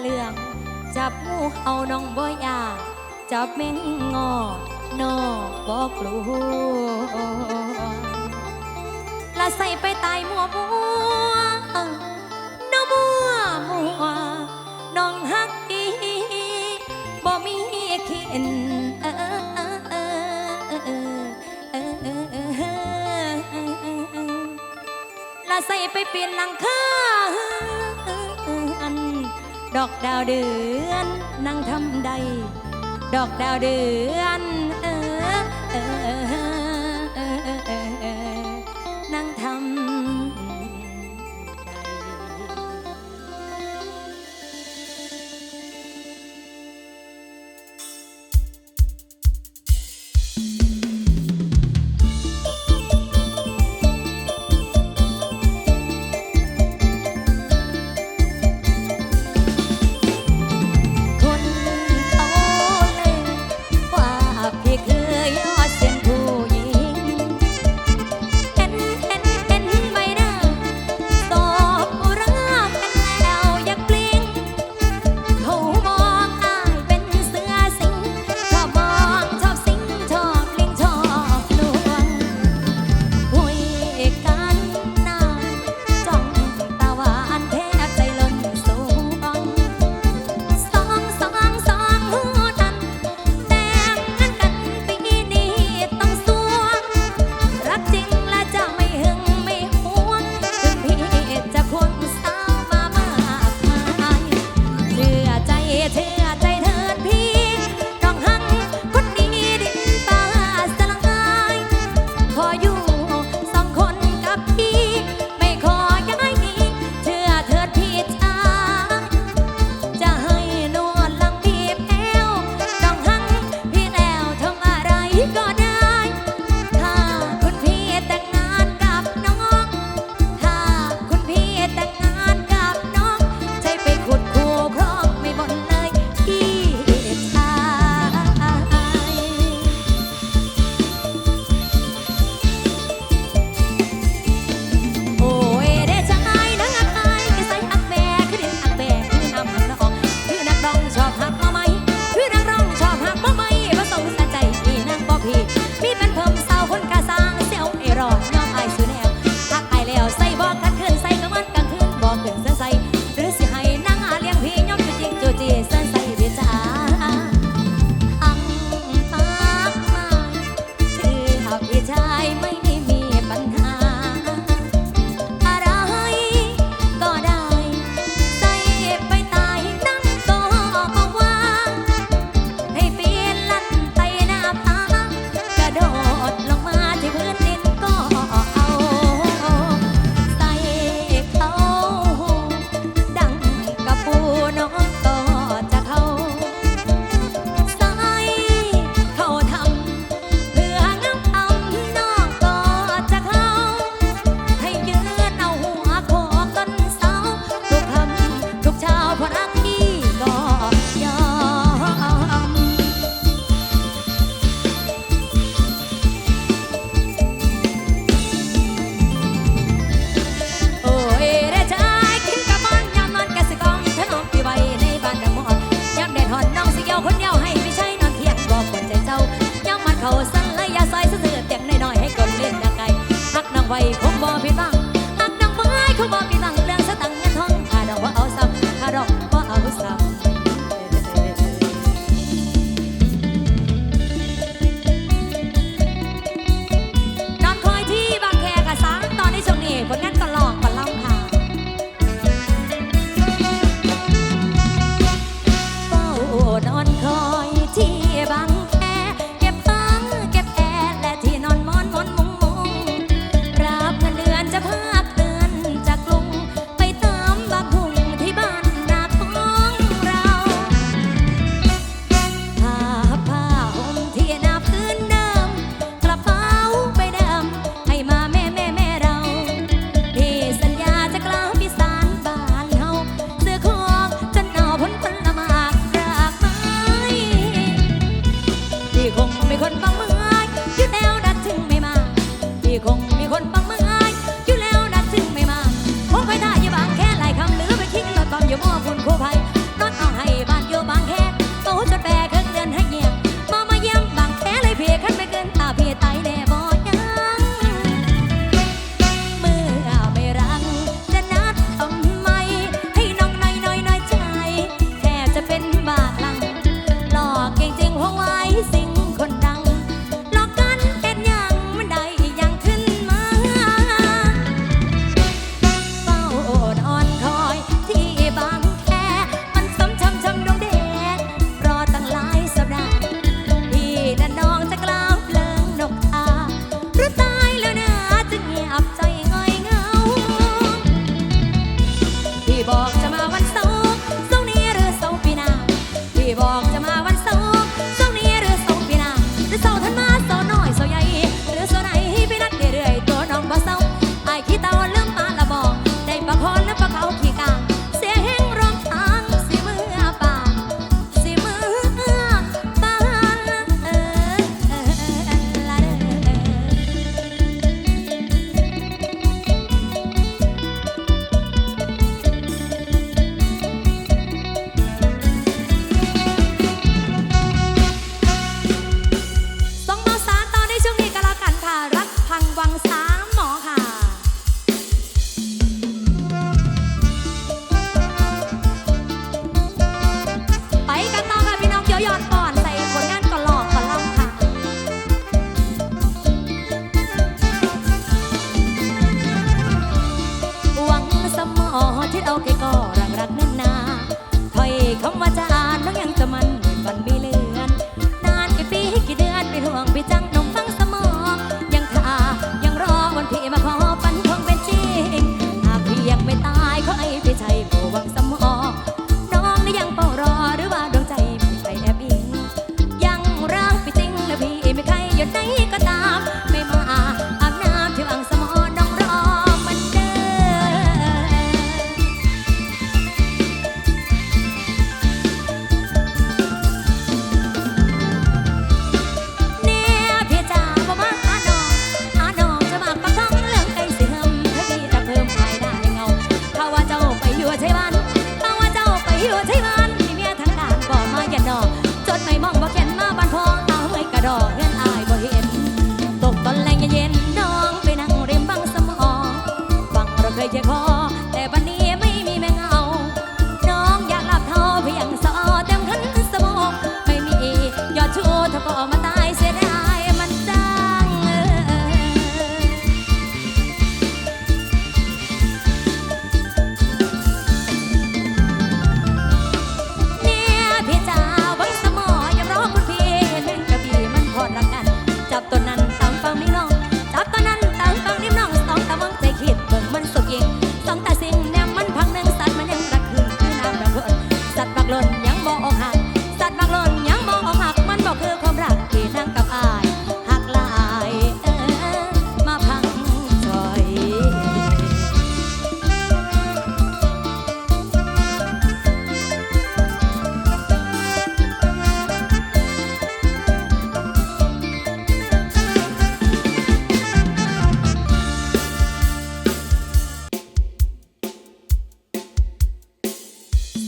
เลือง จับหูเอาน้องบ่อยาจับแมงงอนอบอกลูวละใส่ไปตายมัวมัวน้องมัวมัวน้องฮักดีบ่มีเข็นเออใส่ไปเปลี่ยนหลังคา ดอกดาวเดือนนั่งทำใด ดอกดาวเดือนเออเออเออเออเออนั่งทำ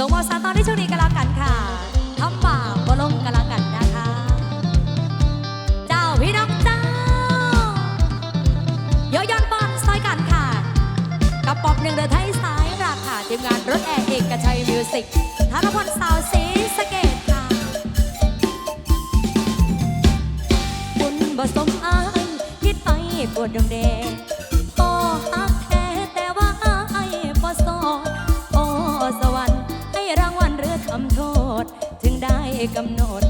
ส่งมอสาตอนที่ช่วงนี้ก็นละกันค่ะทำป่าบลงก็นละกันนะคะ เจ้าพี่น้องเจ้าโยยอนปอลซอยกันค่ะกระป๋องหนึ่งเดือไทยสายราคาทีมงานรถแอร์เอกชัยมิวสิกธนพลสาวสีสเกตค่ะบุญบ่สมอายคิดไปปวดดวงแดง กำหนด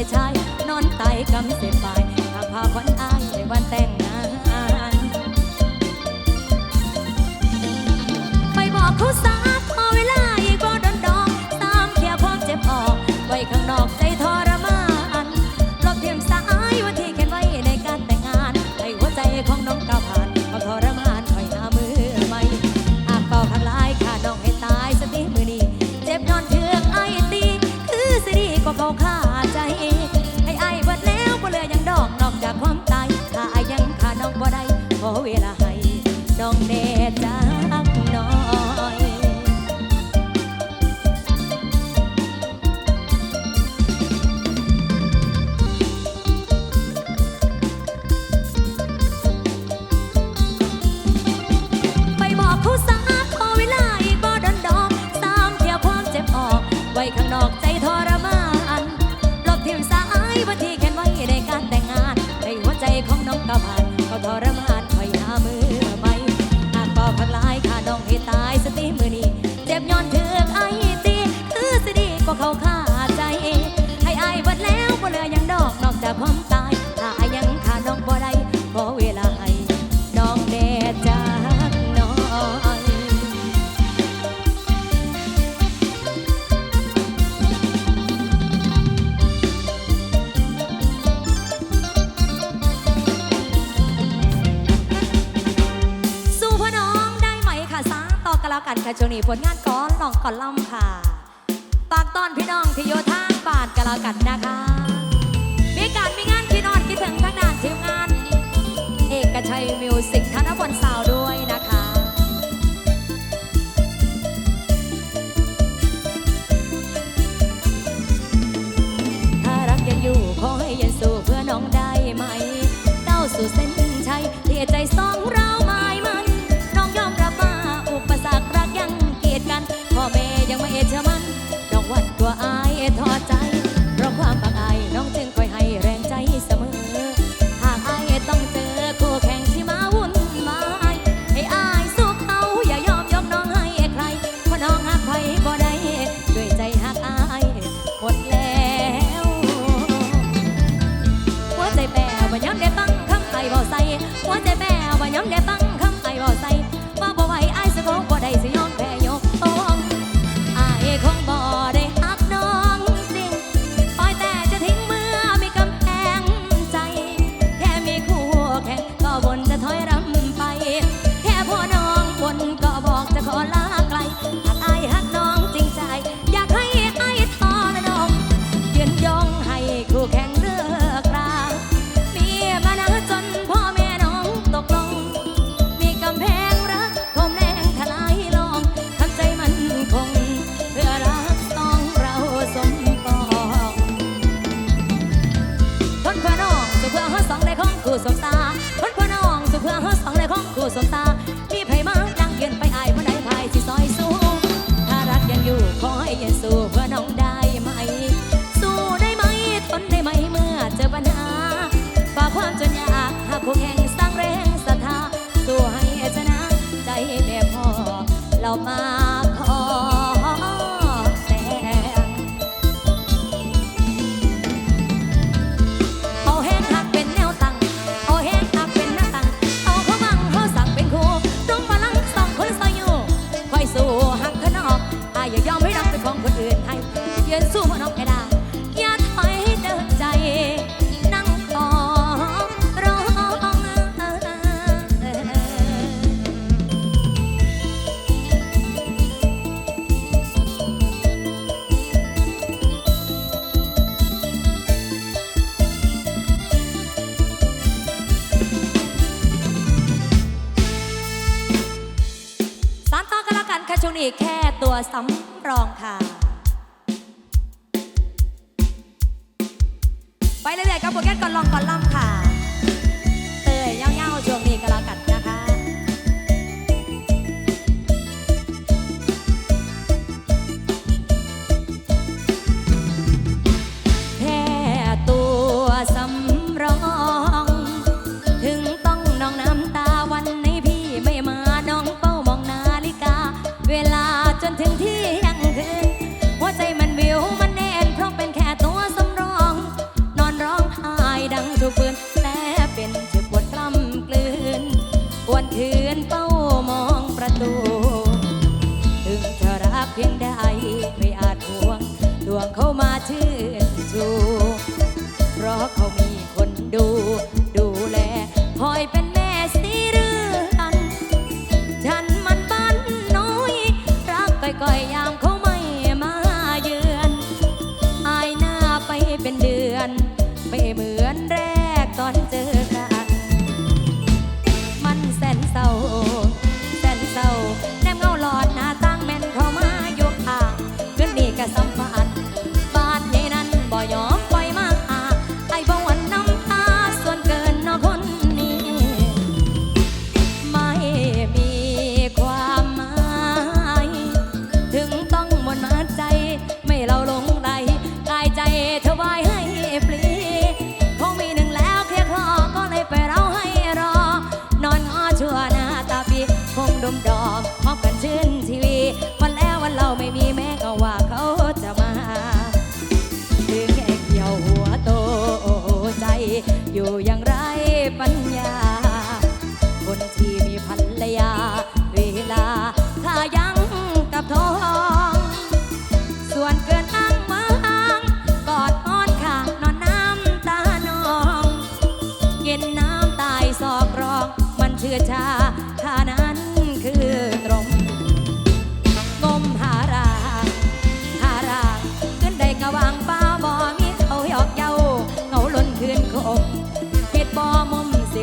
it's tired. กันค่ะช่วงนี้ผลงานก้อนลองก่อนล่ำค่ะปากตอนพี่น้องที่อยทางบ้านก็นแล้วกันนะคะมีการมีงานคิดนอนคิดถึงทั้งด้านทีมงาน เอกชัยมิวสิกธนพลสาวด้วยนะคะถ้ารักยังอยู่ขอให้ยังสู้เพื่อน้องได้ไหมเต้าสู่เส้นชัยเทียใจสองเรา บ่ยอมได้ฟังคำไอ้บ่ใส่หัวใจแม่ว่ายอมได้ฟัง ช่วงนี้แค่ตัวสำรองค่ะ ไปเรื่อยๆกับโปรแกรมก่อนลองก่อนล่ำค่ะ เตยเย่าๆช่วงนี้ก็แล้วกัน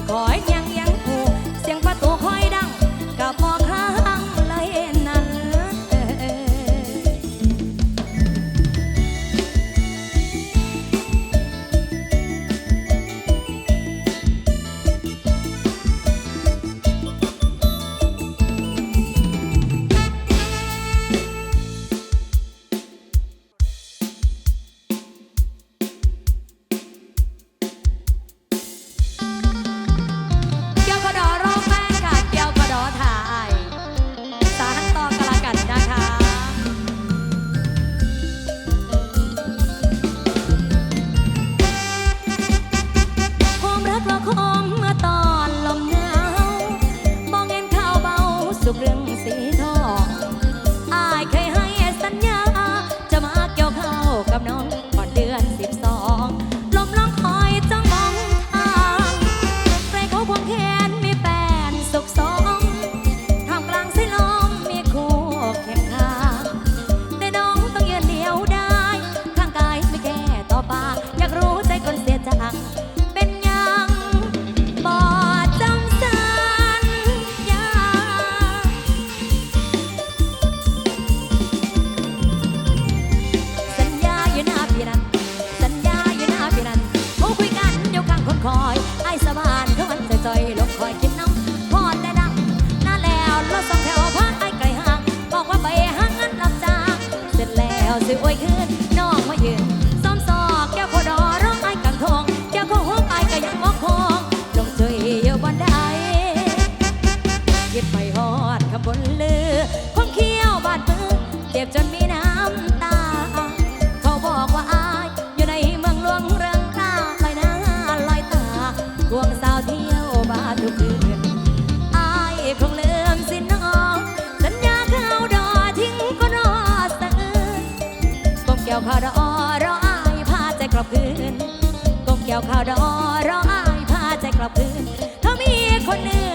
có nhắn เกี่ยวขาดอรออายพาใจกลับคืนกบเกี่ยวขาดอรออายพาใจกลับคืนเธอมีคนหนึ่ง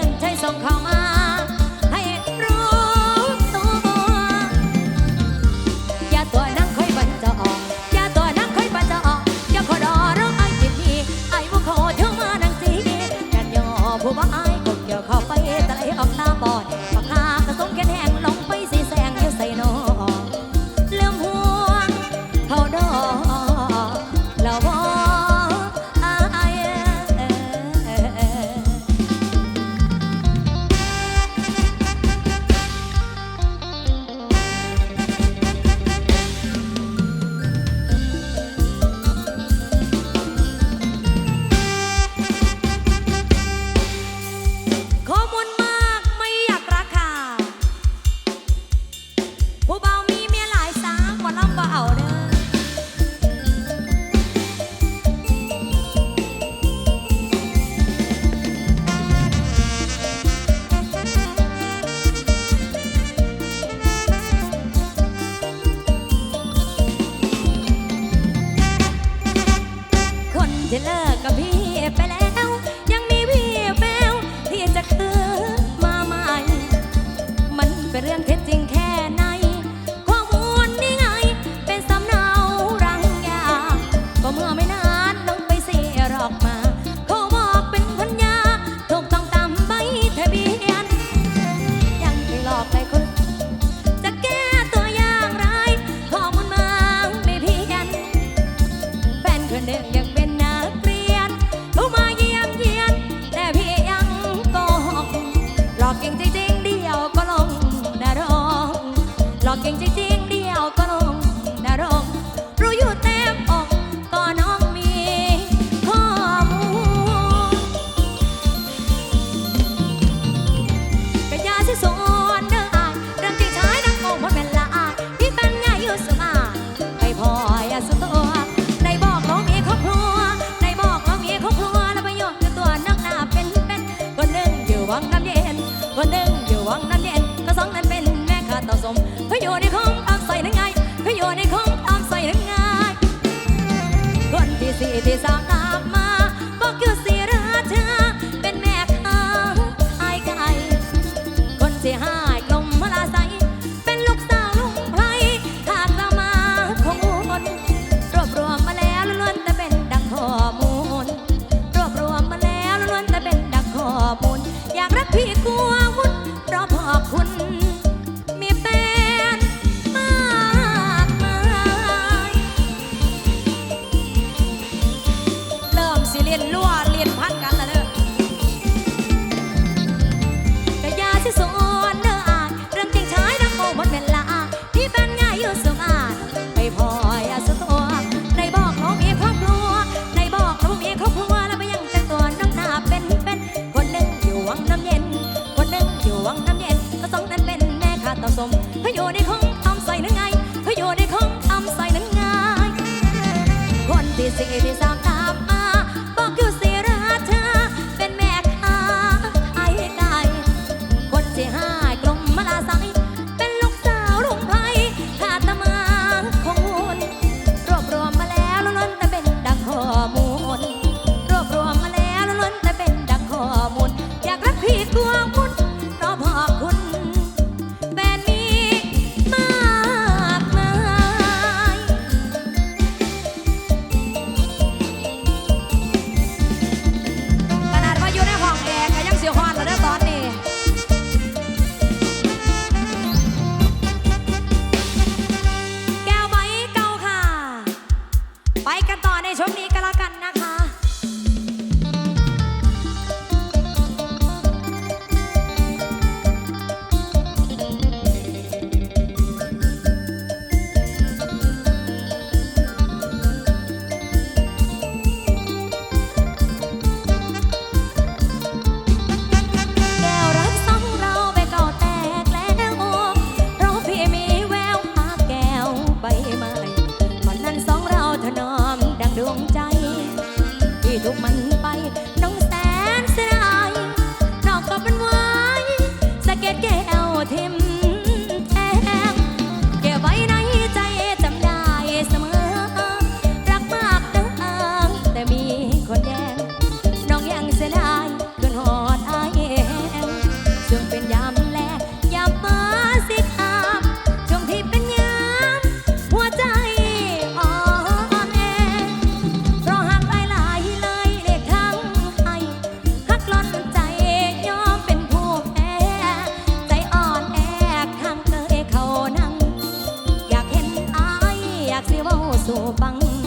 ากสิเว้าสู่ฟัง